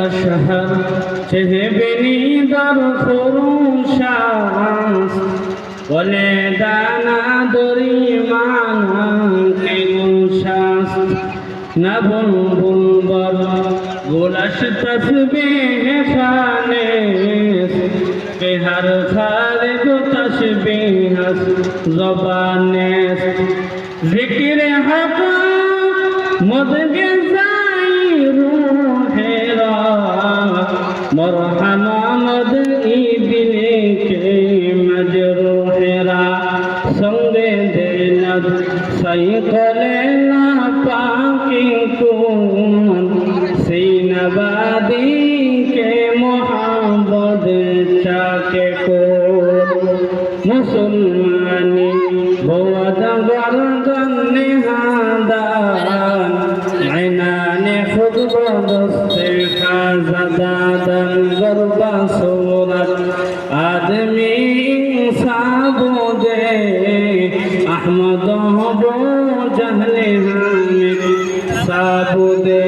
شهر تهبني در خروشاس ولدانا دری معنا كنوشاس نبن بلبر گلش تسبیح خانس به هر خالد تشبیه است زبانس ذکر حق مدگ মরহামামদ ইবিনে কে মজরুহেরা সঙ্গে দেনত সাইকলে না পাকে কোন সিনবাদি কে মোহাম্মদ চাকে কো মুসলমানি ভোদ গর্দন নেহাদান আইনানে খুদ বদস্তে খাজাদান গরবা সুরত আদমি সাবুদে আহমদ হব জহলে হামিদ সাবুদে।